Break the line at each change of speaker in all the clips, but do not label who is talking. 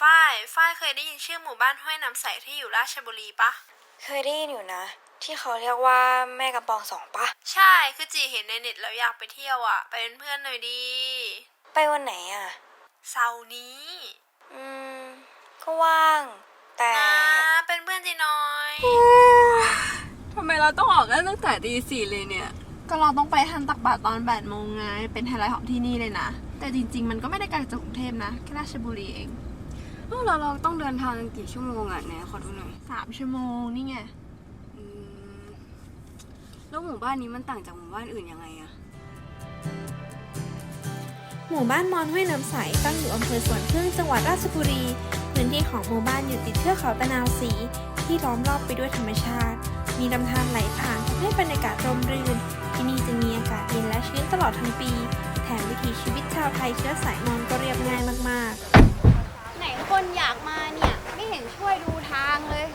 ฝ้ายฝ้ายเคยได้ยินชื่อหมู่บ้านห้วยน้ำใสที่อยู่ราชบุรีปะ
เคยได้ยินอยู่นะ ที่เขาเรียกว่าแม่กำปองสองปะ
ใช่ คือจีเห็นในเน็ตแล้วอยากไปเที่ยวอะไปเป็นเพื่อนหน่อยดี
ไปวันไหนอะ
เสาร์นี้
อืม ก็ว่าง แต่
นะเป็นเพื่อนจีน้อย
ทำไมเราต้องออกกันตั้งแต่ตีสี่เลยเนี่ย
ก็เราต้องไปทันตักบาตรตอน8ปดโมงไง เป็นไฮไลท์ของที่นี่เลยนะ แต่จริงๆ มันก็ไม่ได้ไกลจากกรุงเทพนะ แค่ราชบุรีเอง
เอ้าแล้วเราต้องเดินทางกี่ชั่วโมงอะเนี่ยขอดูหน่อย
3ชั่วโมงนี่ไง
อืมแล้วหมู่บ้านนี้มันต่างจากหมู่บ้านอื่นยังไงอะ
หมู่บ้านมอนห้วยน้ำใสตั้งอยู่อำเภอสวนพึ่งจังหวัดราชบุรีพื้นที่ของหมู่บ้านอยู่ติดเทือกเขาตะนาวสี ที่ล้อมรอบไปด้วยธรรมชาติ มีลำธารไหลผ่านทำให้บรรยากาศร่มรื่น ที่นี่จึงมีอากาศเย็นและชื้นตลอดทั้งปี แถมวิถีชีวิตชาวไทยเชื้อสายมอญก็เรียบง่ายมากๆ
ไหนคนอยากมาเนี่ย ไม่เห็นช่วยดูทางเลย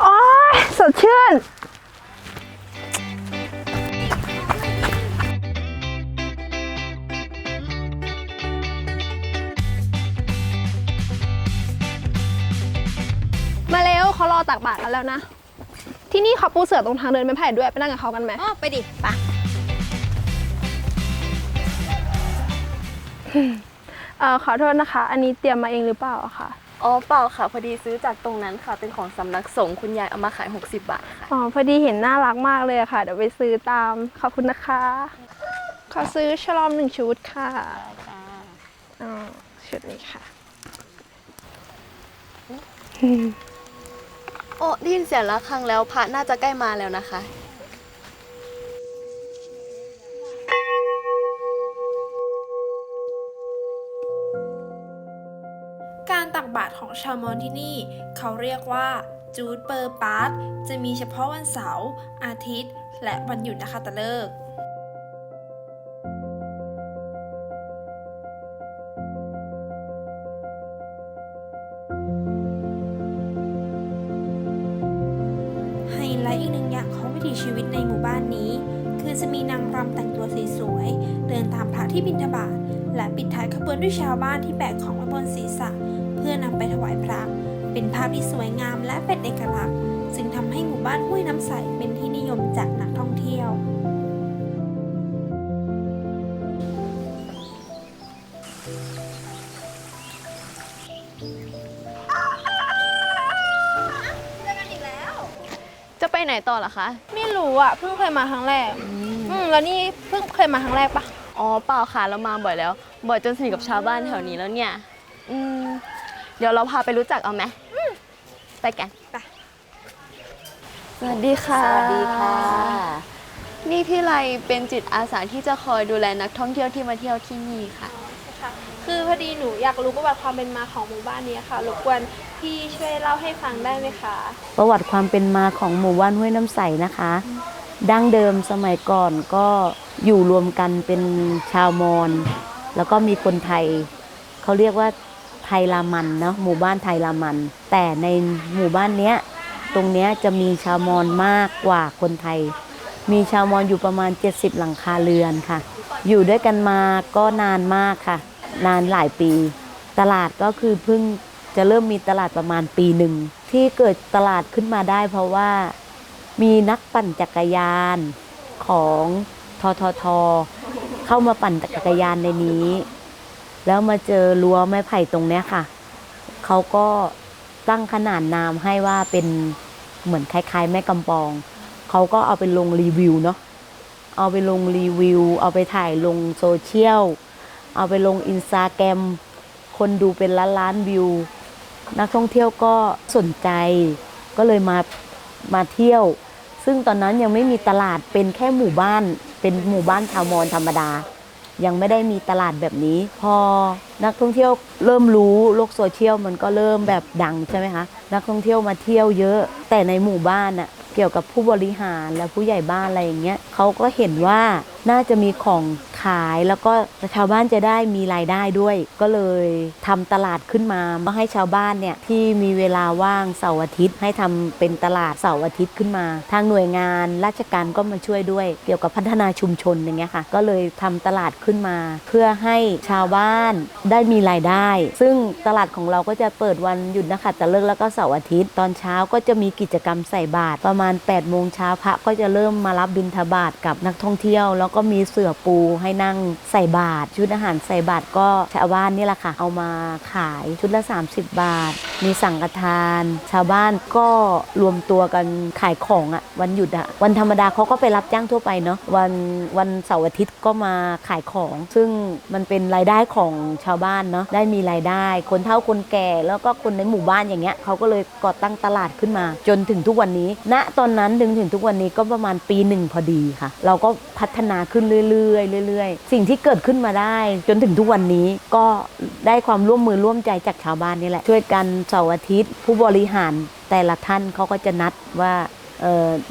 โอ้ยสด ชื่น มาเร็วเขารอตักบาตรกันแล้วนะ ที่นี่เขาปูเสือตรงทางเดินไม้ไผ่ด้วยไปนั่งกับเขากันไหม
อ๋อไปดิปะ
เอ่อขอโทษนะคะ อันนี้เตรียมมาเองหรือเปล่าอะคะ
อ๋อเปล่าค่ะ พอดีซื้อจากตรงนั้นค่ะ เป็นของสำนักสงฆ์คุณยายเอามาขาย 60 บาทค่ะ
อ๋อพอดีเห็นน่ารักมากเลยอะค่ะ เดี๋ยวไปซื้อตาม ขอบคุณนะคะ ขอซื้อฉลอมหนึ่งชุดค่ะอ๋อชุดนี้ค่ะ
โอ้ได้ยินเสียงระฆังแล้วพระน่าจะใกล้มาแล้วนะคะ
การตักบาตรของชาวมอญที่นี่ เขาเรียกว่าจูดเปอร์ปาร์ตจะมีเฉพาะวันเสาร์อาทิตย์ และวันหยุดนะคะตะเลิกษ์ไฮไลท์อีกหนึ่งอย่างของวิถีชีวิตในหมู่บ้านนี้ คือจะมีนางรำแต่งตัวสวยๆเดินตามพระที่บิณฑบาต และปิดท้ายขบวนด้วยชาวบ้านที่แบกของไว้บนศีรษะ เพื่อนำไปถวายพระ เป็นภาพที่สวยงามและเป็นเอกลักษณ์จึงทำให้หมู่บ้านห้วยน้ำใสเป็นที่นิยมจากนักท่องเที่ยว
จะไปไหนต่อล่ะคะ
ไม่รู้อะเพิ่งเคยมาครั้งแรก อืมแล้วนี่เพิ่งเคยมาครั้งแรกปะ
อ๋อเปล่าค่ะเรามาบ่อยแล้ว บ่อยจนสนิทกับชาวบ้านแถวนี้แล้วเนี่ย อืม เดี๋ยวเราพาไปรู้จักเอาไหมไปกันไปสวัสดีค่ะ
สวัสดีค่ะ
นี่พี่ไลเป็นจิตอาสาที่จะคอยดูแลนักท่องเที่ยวที่มาเที่ยวที่นี่ค่ะ
คือพอดีหนูอยากรู้ประวัติความเป็นมาของหมู่บ้านนี้ค่ะ รบกวนพี่ช่วยเล่าให้ฟังได้ไหมคะ
ประวัติความเป็นมาของหมู่บ้านห้วยน้ำใสนะคะ ดั้งเดิมสมัยก่อนก็อยู่รวมกันเป็นชาวมอญ แล้วก็มีคนไทยเขาเรียกว่าไทยรามันเนาะหมู่บ้านไทยรามัน แต่ในหมู่บ้านเนี้ยตรงเนี้ยจะมีชาวมอญมากกว่าคนไทย มีชาวมอญอยู่ประมาณ 70 หลังคาเรือนค่ะ อยู่ด้วยกันมาก็นานมากค่ะ นานหลายปี ตลาดก็คือเพิ่งจะเริ่มมีตลาดประมาณปีหนึ่ง ที่เกิดตลาดขึ้นมาได้ เพราะว่ามีนักปั่นจักรยานของททท เข้ามาปั่นจักรยานในนี้ แล้วมาเจอรั้วไม้ไผ่ตรงเนี้ยค่ะ เขาก็ตั้งขนาดนามให้ว่าเป็นเหมือนคล้ายๆ แม่กำปอง เขาก็เอาไปลงรีวิวเนาะ เอาไปลงรีวิว เอาไปถ่ายลงโซเชียล เอาไปลงอินสตาแกรม คนดูเป็นล้านล้านๆวิว นักท่องเที่ยวก็สนใจ ก็เลยมามาเที่ยว ซึ่งตอนนั้นยังไม่มีตลาดเป็นแค่หมู่บ้าน เป็นหมู่บ้านชาวมอญธรรมดา ยังไม่ได้มีตลาดแบบนี้ พอนักท่องเที่ยวเริ่มรู้โลกโซเชียลมันก็เริ่มแบบดังใช่ไหมคะนักท่องเที่ยวมาเที่ยวเยอะ แต่ในหมู่บ้านน่ะเกี่ยวกับผู้บริหารและผู้ใหญ่บ้านอะไรอย่างเงี้ยเขาก็เห็นว่าน่าจะมีของ ขายแล้วก็ชาวบ้านจะได้มีรายได้ด้วย ก็เลยทำตลาดขึ้นมามาให้ชาวบ้านเนี่ยที่มีเวลาว่างเสาร์อาทิตย์ ให้ทำเป็นตลาดเสาร์อาทิตย์ขึ้นมา ทางหน่วยงานราชการก็มาช่วยด้วย เกี่ยวกับพัฒนาชุมชนอย่างเงี้ยค่ะ ก็เลยทำตลาดขึ้นมา เพื่อให้ชาวบ้านได้มีรายได้ ซึ่งตลาดของเราก็จะเปิดวันหยุดนะคะแต่เลิกแล้วก็เสาร์อาทิตย์ ตอนเช้าก็จะมีกิจกรรมใส่บาตรประมาณ8ปดโมงเช้าพระก็จะเริ่มมารับบิณฑบาตกับนักท่องเที่ยว แล้วก็มีเสือปูใให้นั่งใส่บาตรชุดอาหารใส่บาตรก็ชาวบ้านนี่แหละค่ะ เอามาขายชุดละ 30 บาท มีสังฆทาน ชาวบ้านก็รวมตัวกันขายของอะวันหยุดอะวันธรรมดาเขาก็ไปรับจ้างทั่วไปเนาะวันวันเสาร์อาทิตย์ก็มาขายของ ซึ่งมันเป็นรายได้ของชาวบ้านเนาะได้มีรายได้ คนเฒ่าคนแก่แล้วก็คนในหมู่บ้านอย่างเงี้ยเขาก็เลยก่อตั้งตลาดขึ้นมา จนถึงทุกวันนี้ณตอนนั้นถึงถึงทุกวันนี้ก็ประมาณปีหนึ่งพอดีค่ะ เราก็พัฒนาขึ้นเรื่อยๆเรื่อยๆ สิ่งที่เกิดขึ้นมาได้ จนถึงทุกวันนี้ก็ได้ความร่วมมือร่วมใจจากชาวบ้านนี่แหละช่วยกันเสาร์อาทิตย์ ผู้บริหารแต่ละท่านเขาก็จะนัดว่า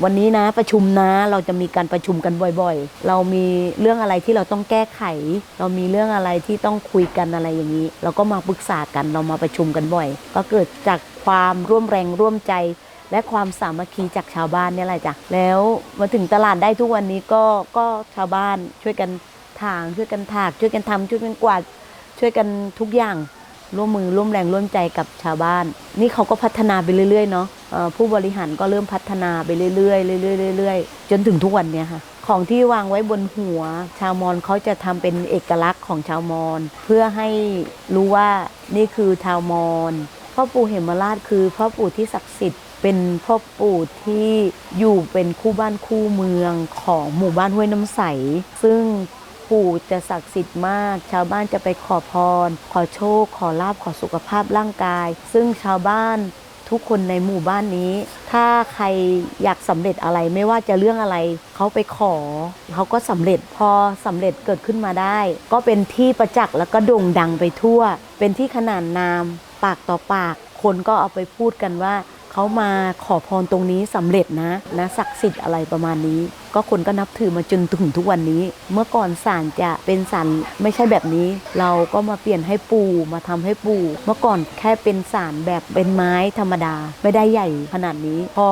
วันนี้นะประชุมนะเราจะมีการประชุมกันบ่อยๆ เรามีเรื่องอะไรที่เราต้องแก้ไข เรามีเรื่องอะไรที่ต้องคุยกันอะไรอย่างนี้ เราก็มาปรึกษากันเรามาประชุมกันบ่อย ก็เกิดจากความร่วมแรงร่วมใจ และความสามัคคีจากชาวบ้านนี่แหละจ้ะแล้วมาถึงตลาดได้ทุกวันนี้ก็ก็ชาวบ้านช่วยกันถางช่วยกันถาก ช่วยกันทำช่วยกันกวาดช่วยกันทุกอย่าง ร่วมมือร่วมแรงร่วมใจกับชาวบ้าน นี่เขาก็พัฒนาไปเรื่อยๆเนาะผู้บริหารก็เริ่มพัฒนาไปเรื่อยๆเรื่อยๆเรื่อยๆจนถึงทุกวันเนี้ยค่ะ ของที่วางไว้บนหัว ชาวมอญเขาจะทำเป็นเอกลักษณ์ของชาวมอญเพื่อให้รู้ว่านี่คือชาวมอญพ่อปู่เหมราชคือพ่อปู่ที่ศักดิ์สิทธิ์เป็นพ่อปู่ที่อยู่เป็นคู่บ้านคู่เมืองของหมู่บ้านห้วยน้ำใส ซึ่ง ปู่จะศักดิ์สิทธิ์มาก ชาวบ้านจะไปขอพร ขอโชค ขอลาบขอสุขภาพร่างกาย ซึ่งชาวบ้านทุกคนในหมู่บ้านนี้ ถ้าใครอยากสำเร็จอะไรไม่ว่าจะเรื่องอะไร เขาไปขอ เขาก็สำเร็จพอสำเร็จเกิดขึ้นมาได้ ก็เป็นที่ประจักษ์แล้วก็โด่งดังไปทั่ว เป็นที่ขนานนาม ปากต่อปาก คนก็เอาไปพูดกันว่า เขามาขอพรตรงนี้สำเร็จนะนะศักดิ์สิทธิ์อะไรประมาณนี้ ก็คนก็นับถือมาจนถึงทุกวันนี้ เมื่อก่อนศาลจะเป็นศาลไม่ใช่แบบนี้ เราก็มาเปลี่ยนให้ปู่มาทำให้ปู่เมื่อก่อนแค่เป็นศาลแบบเป็นไม้ธรรมดา ไม่ได้ใหญ่ขนาดนี้ พอ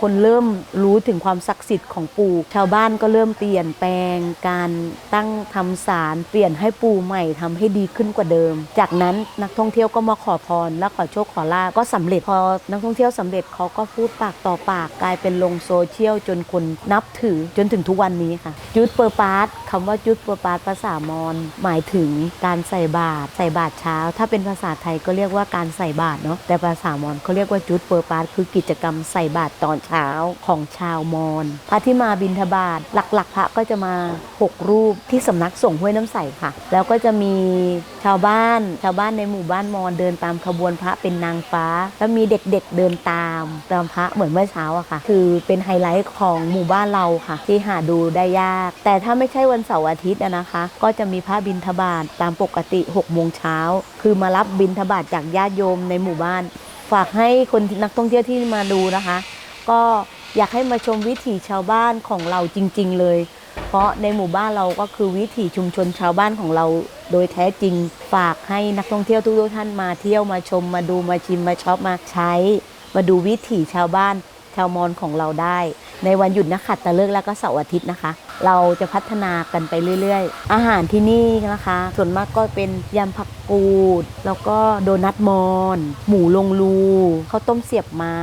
คนเริ่มรู้ถึงความศักดิ์สิทธิ์ของปู่ชาวบ้านก็เริ่มเปลี่ยนแปลงการตั้งทำศาลเปลี่ยนให้ปู่ใหม่ทำให้ดีขึ้นกว่าเดิม จากนั้นนักท่องเที่ยวก็มาขอพรและขอโชคขอลาก็สำเร็จพอนักท่องเที่ยวสำเร็จเขาก็พูดปากต่อปากกลายเป็นลงโซเชียลจนคนนับถือจนถึงทุกวันนี้ค่ะจุดเปอร์ปาร์ตคำว่าจุดเปอร์ปาร์ตภาษามอญหมายถึงการใส่บาตรใส่บาตรเช้า ถ้าเป็นภาษาไทยก็เรียกว่าการใส่บาตรเนาะแต่ภาษามอญเขาเรียกว่าจุดเปอร์ปาร์ตคือกิจกรรมใส่บาตรตอนเช้าของชาวมอญพระที่มาบิณฑบาตหลักๆ พระก็จะมา 6 รูปที่สำนักสงฆ์ห้วยน้ำใสค่ะ แล้วก็จะมีชาวบ้านชาวบ้านในหมู่บ้านมอญเดินตามขบวนพระเป็นนางฟ้า แล้วมีเด็กๆเดินตามตามพระเหมือนเมื่อเช้าอะค่ะ คือเป็นไฮไลท์ของหมู่บ้านเราค่ะที่หาดูได้ยาก แต่ถ้าไม่ใช่วันเสาร์อาทิตย์อะนะคะ ก็จะมีพระบิณฑบาตตามปกติ6โมงเช้า คือมารับบิณฑบาตจากญาติโยมในหมู่บ้าน ฝากให้คนนักท่องเที่ยวที่มาดูนะคะ ก็อยากให้มาชมวิถีชาวบ้านของเราจริง ๆ เลย เพราะในหมู่บ้านเราก็คือวิถีชุมชนชาวบ้านของเราโดยแท้จริง ฝากให้นักท่องเที่ยวทุกท่านมาเที่ยวมาชมมาดูมาชิมมาช็อปมาใช้ มาดูวิถีชาวบ้านชาวมอญของเราได้ ในวันหยุดนักขัตฤกษ์แล้วก็เสาร์อาทิตย์นะคะ เราจะพัฒนากันไปเรื่อยๆ อาหารที่นี่นะคะ ส่วนมากก็เป็นยำผักกูด แล้วก็โดนัทมอน หมูลงรูข้าวต้มเสียบไม้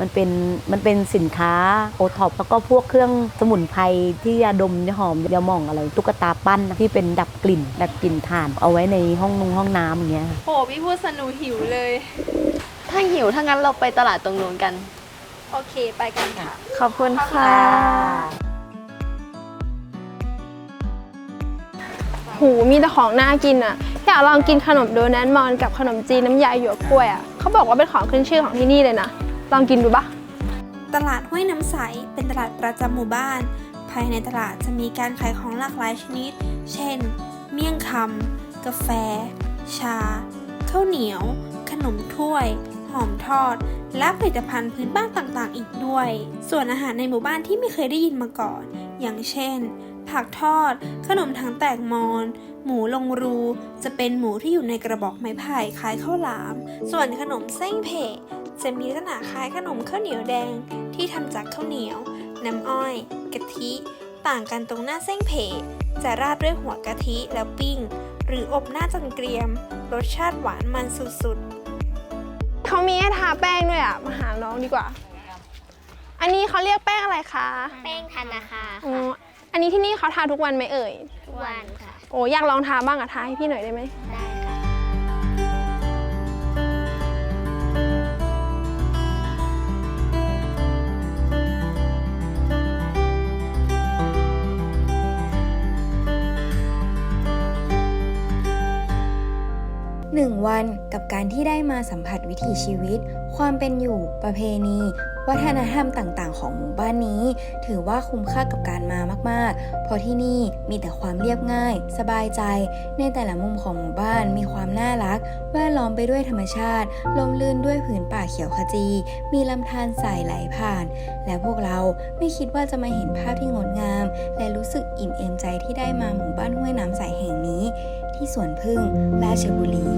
มันเป็นมันเป็นสินค้าโอท็อปแล้วก็พวกเครื่องสมุนไพรที่ยาดมยาหอมยาหม่องอะไรตุ๊กตาปั้นที่เป็นดับกลิ่นดับกลิ่นถ่าน เอาไว้ในห้องนงห้องน้ำอย่างเงี้ยค่ะ
โหพี่พูดสนุหิวเลย
ถ้าหิวถ้างั้นเราไปตลาดตรงนู้นกัน
โอเคไปกันค่ะ
ขอบคุณค่ะ
หูมีแต่ของน่ากินอะ อยากลองกินขนมโดนัทมอนกับขนมจีนน้ำยาหยวกกล้วยอะเขาบอกว่าเป็นของขึ้นชื่อของที่นี่เลยนะ ลองกินดูปะ
ตลาดห้วยน้ำใส เป็นตลาดประจำหมู่บ้าน ภายในตลาดจะมีการขายของหลากหลายชนิด เช่น เมี่ยงคำกาแฟ ชา ข้าวเหนียว ขนมถ้วย หอมทอด และผลิตภัณฑ์พื้นบ้านต่างๆ อีกด้วย ส่วนอาหารในหมู่บ้านที่ไม่เคยได้ยินมาก่อน อย่างเช่น ผักทอด ขนมถังแตกมอน หมูลงรู จะเป็นหมูที่อยู่ในกระบอกไม้ไผ่คล้ายข้าวหลาม ส่วนขนมเส้งเผ่จะมีลักษณะคล้ายขนมข้าวเหนียวแดงที่ทำจากข้าวเหนียว น้ำอ้อย กะทิ ต่างกันตรงหน้าเส้งเผ่จะราดด้วยหัวกะทิแล้วปิ้ง หรืออบหน้าจนเกรียม รสชาติหวานมันสุดๆ
เขามีให้ทาแป้งด้วยอะ มาหาน้องดีกว่า อันนี้เขาเรียกแป้งอะไรคะ
แป้งธนาคาร
อ๋ออันนี้ที่นี่เขาทาทุกวันไหมเอ่ย
ทุกวันค่ะ
โอ้อยากลองทาบ้างอะทาให้พี่หน่อยได้ไหม
ได้
การที่ได้มาสัมผัสวิถีชีวิต ความเป็นอยู่ประเพณี วัฒนธรรมต่างๆ ของหมู่บ้านนี้ ถือว่าคุ้มค่ากับการมามากๆ เพราะที่นี่มีแต่ความเรียบง่าย สบายใจ ในแต่ละมุมของหมู่บ้านมีความน่ารัก แวดล้อมไปด้วยธรรมชาติ ลมลื่นด้วยผืนป่าเขียวขจี มีลำธารสายไหลผ่าน และพวกเราไม่คิดว่าจะมาเห็นภาพที่งดงาม และรู้สึกอิ่มเอมใจที่ได้มาหมู่บ้านห้วยน้ำใสแห่งนี้ ที่สวนพึ่งราชบุรี